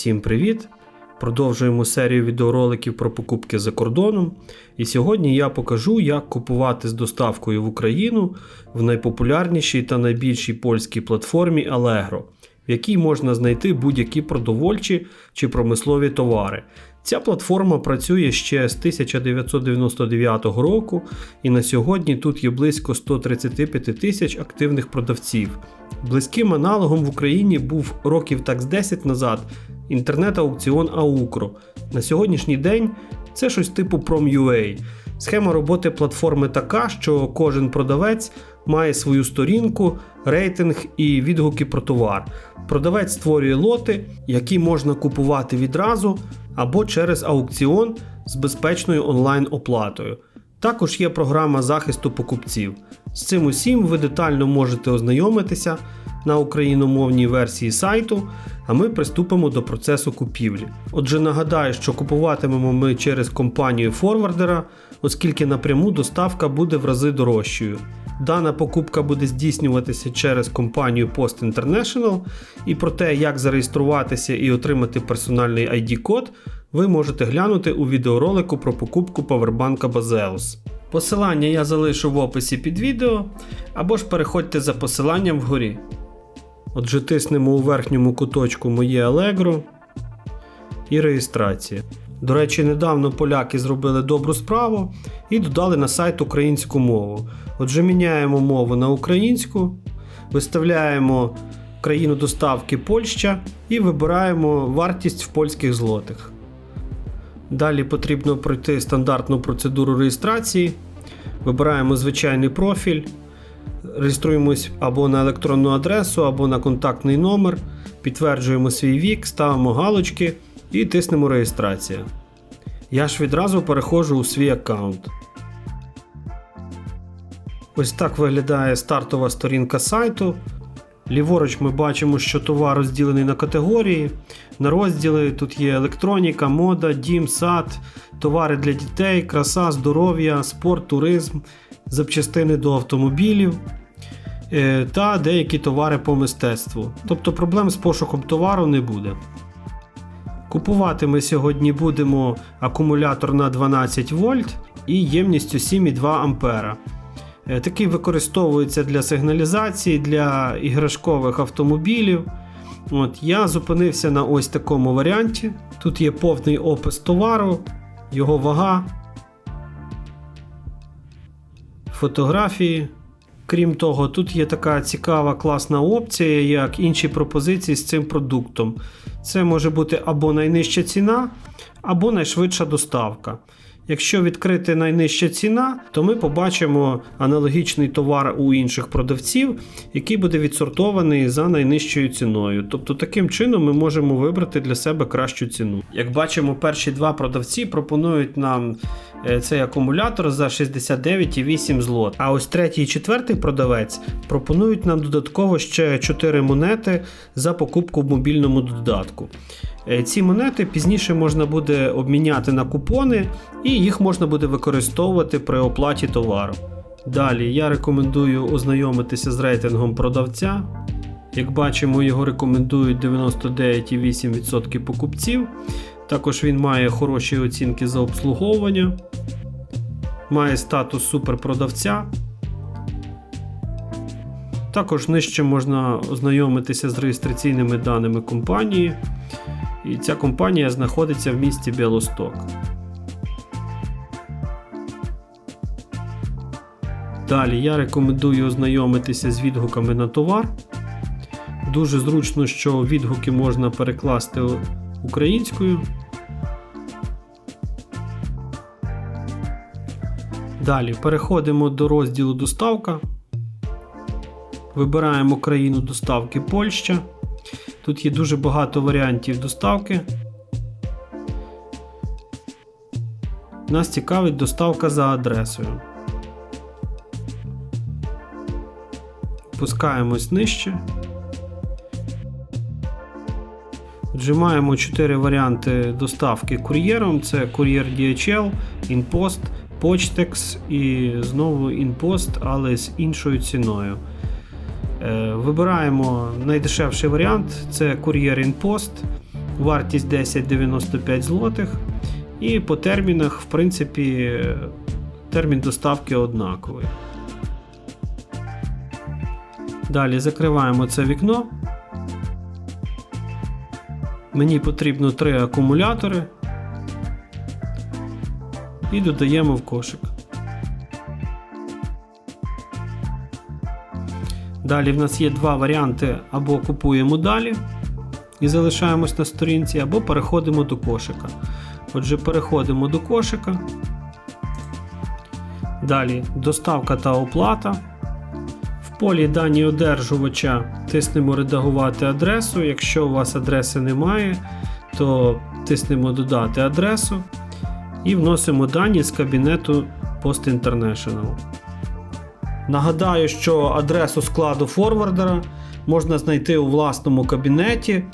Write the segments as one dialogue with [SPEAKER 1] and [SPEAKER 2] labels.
[SPEAKER 1] Всім привіт! Продовжуємо серію відеороликів про покупки за кордоном. І сьогодні я покажу, як купувати з доставкою в Україну в найпопулярнішій та найбільшій польській платформі Allegro, в якій можна знайти будь-які продовольчі чи промислові товари. Ця платформа працює ще з 1999 року, і на сьогодні тут є близько 135 тисяч активних продавців. Близьким аналогом в Україні був років так з 10 назад інтернет-аукціон Аукро. На сьогоднішній день це щось типу Prom.ua. Схема роботи платформи така, що кожен продавець має свою сторінку, рейтинг і відгуки про товар. Продавець створює лоти, які можна купувати відразу або через аукціон з безпечною онлайн-оплатою. Також є програма захисту покупців. З цим усім ви детально можете ознайомитися на україномовній версії сайту, а ми приступимо до процесу купівлі. Отже, нагадаю, що купуватимемо ми через компанію форвардера, оскільки напряму доставка буде в рази дорожчою. Дана покупка буде здійснюватися через компанію Post International, і про те, як зареєструватися і отримати персональний ID-код, ви можете глянути у відеоролику про покупку павербанка Bazeus. Посилання я залишу в описі під відео, або ж переходьте за посиланням вгорі. Отже, тиснемо у верхньому куточку Моє Allegro і реєстрація. До речі, недавно поляки зробили добру справу і додали на сайт українську мову. Отже, міняємо мову на українську, виставляємо країну доставки Польща і вибираємо вартість в польських злотих. Далі потрібно пройти стандартну процедуру реєстрації. Вибираємо звичайний профіль, реєструємось або на електронну адресу, або на контактний номер, підтверджуємо свій вік, ставимо галочки і тиснемо реєстрація. Я ж відразу переходжу у свій аккаунт. Ось так виглядає стартова сторінка сайту. Ліворуч ми бачимо, що товар розділений на категорії. На розділи тут є електроніка, мода, дім, сад, товари для дітей, краса, здоров'я, спорт, туризм, запчастини до автомобілів е, та деякі товари по мистецтву. Тобто проблем з пошуком товару не буде. Купувати ми сьогодні будемо акумулятор на 12 вольт і ємністю 7,2 ампера. Е, Такий використовується для сигналізації, для іграшкових автомобілів. От, Я зупинився на ось такому варіанті. Тут є повний опис товару, його вага, фотографії. Крім того, тут є така цікава класна опція, як інші пропозиції з цим продуктом. Це може бути або найнижча ціна, або найшвидша доставка. Якщо відкрити найнижча ціна, то ми побачимо аналогічний товар у інших продавців, який буде відсортований за найнижчою ціною. Тобто таким чином ми можемо вибрати для себе кращу ціну. Як бачимо, перші два продавці пропонують нам е, цей акумулятор за 69,8 злот. А ось третій і четвертий продавець пропонують нам додатково ще 4 монети за покупку в мобільному додатку. Е, Ці монети пізніше можна буде обміняти на купони, і їх можна буде використовувати при оплаті товару. Далі я рекомендую ознайомитися з рейтингом продавця. Як бачимо, його рекомендують 99,8% покупців. Також він має хороші оцінки за обслуговування, має статус суперпродавця. Також нижче можна ознайомитися з реєстраційними даними компанії. І ця компанія знаходиться в місті Білосток. Далі я рекомендую ознайомитися з відгуками на товар. Дуже зручно, що відгуки можна перекласти українською. Далі переходимо до розділу доставка. Вибираємо країну доставки Польща. Тут є дуже багато варіантів доставки. Нас цікавить доставка за адресою. Пускаємось нижче. Отже, маємо 4 варіанти доставки кур'єром: це кур'єр DHL, InPost, Почтекс і знову InPost, але з іншою ціною. Е, Вибираємо найдешевший варіант це кур'єр InPost. Вартість 10,95 злотих. І по термінах, в принципі, термін доставки однаковий. Далі закриваємо це вікно. Мені потрібно 3 акумулятори і додаємо в кошик. Далі в нас є два варіанти: або купуємо далі і залишаємось на сторінці, або переходимо до кошика. Отже, переходимо до кошика. Далі доставка та оплата. В полі дані одержувача тиснемо редагувати адресу. Якщо у вас адреси немає, то тиснемо додати адресу і вносимо дані з кабінету Post International. Нагадаю, що адресу складу форвардера можна знайти у власному кабінеті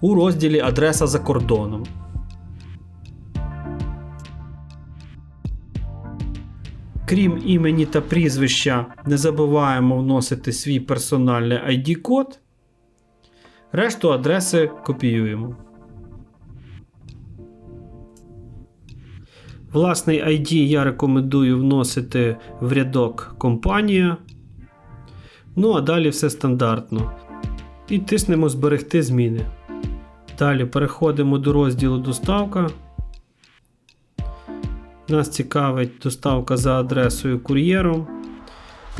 [SPEAKER 1] у розділі Адреса за кордоном. Крім імені та прізвища, не забуваємо вносити свій персональний ID-код. Решту адреси копіюємо. Власний ID я рекомендую вносити в рядок компанія. Ну а далі все стандартно. І тиснемо Зберегти зміни. Далі переходимо до розділу Доставка. Нас цікавить доставка за адресою кур'єром.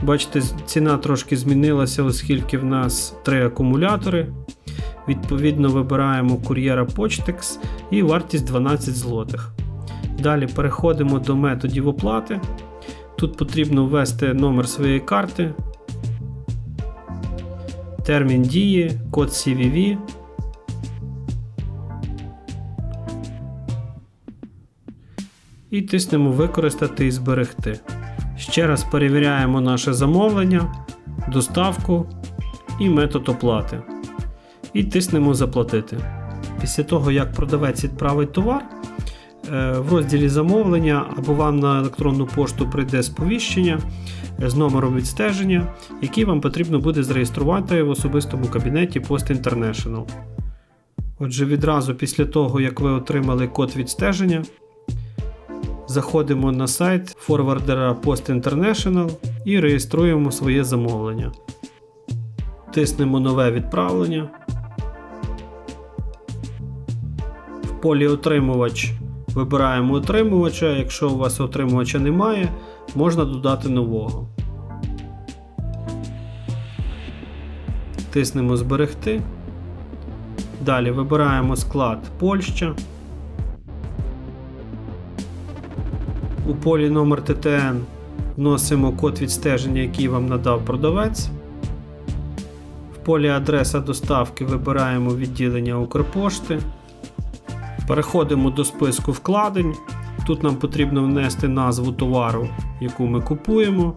[SPEAKER 1] Бачите, ціна трошки змінилася, оскільки в нас три акумулятори. Відповідно, вибираємо кур'єра Почтекс і вартість 12 злотих. Далі переходимо до методів оплати. Тут потрібно ввести номер своєї карти, термін дії, код CVV. І тиснемо Використати і зберегти. Ще раз перевіряємо наше замовлення, доставку і метод оплати. І тиснемо Заплатити. Після того, як продавець відправить товар, в розділі замовлення або вам на електронну пошту прийде сповіщення з номером відстеження, який вам потрібно буде зареєструвати в особистому кабінеті Post International. Отже, відразу після того, як ви отримали код відстеження, заходимо на сайт форвардера Post International і реєструємо своє замовлення. Тиснемо нове відправлення. В полі Отримувач вибираємо отримувача. Якщо у вас отримувача немає, можна додати нового. Тиснемо Зберегти. Далі вибираємо склад Польща. У полі номер ТТН вносимо код відстеження, який вам надав продавець. В полі адреса доставки вибираємо відділення Укрпошти. Переходимо до списку вкладень. Тут нам потрібно внести назву товару, яку ми купуємо.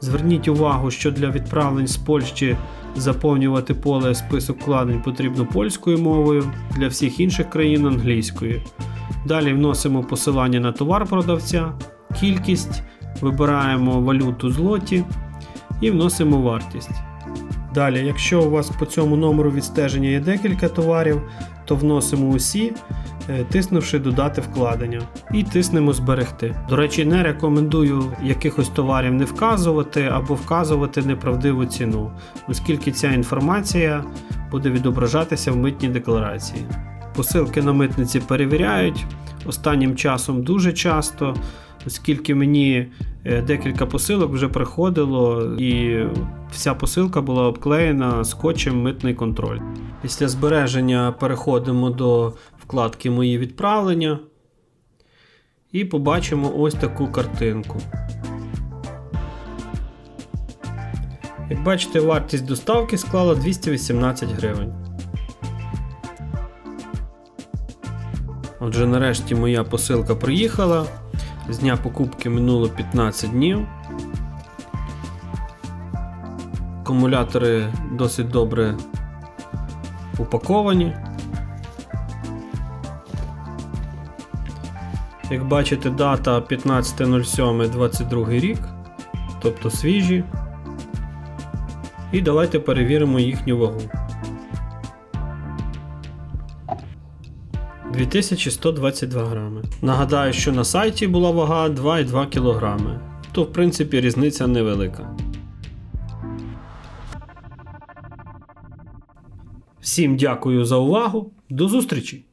[SPEAKER 1] Зверніть увагу, що для відправлень з Польщі заповнювати поле список вкладень потрібно польською мовою, для всіх інших країн англійською. Далі вносимо посилання на товар продавця, кількість, вибираємо валюту злоті і вносимо вартість. Далі, якщо у вас по цьому номеру відстеження є декілька товарів, то вносимо усі, е, тиснувши додати вкладення і тиснемо зберегти. До речі, не рекомендую якихось товарів не вказувати або вказувати неправдиву ціну, оскільки ця інформація буде відображатися в митній декларації. Посилки на митниці перевіряють останнім часом дуже часто, оскільки мені е, декілька посилок вже приходило, і вся посилка була обклеєна скотчем митний контроль. Після збереження переходимо до вкладки Мої відправлення і побачимо ось таку картинку. Як бачите, вартість доставки склала 218 гривень. Отже, нарешті моя посилка приїхала. З дня покупки минуло 15 днів. Акумулятори досить добре упаковані. Як бачите, дата 15.07.22 рік, тобто свіжі. І давайте перевіримо їхню вагу. 2122 грами. Нагадаю, що на сайті була вага 2,2 кг. То в принципі різниця невелика. Всім дякую за увагу. До зустрічі!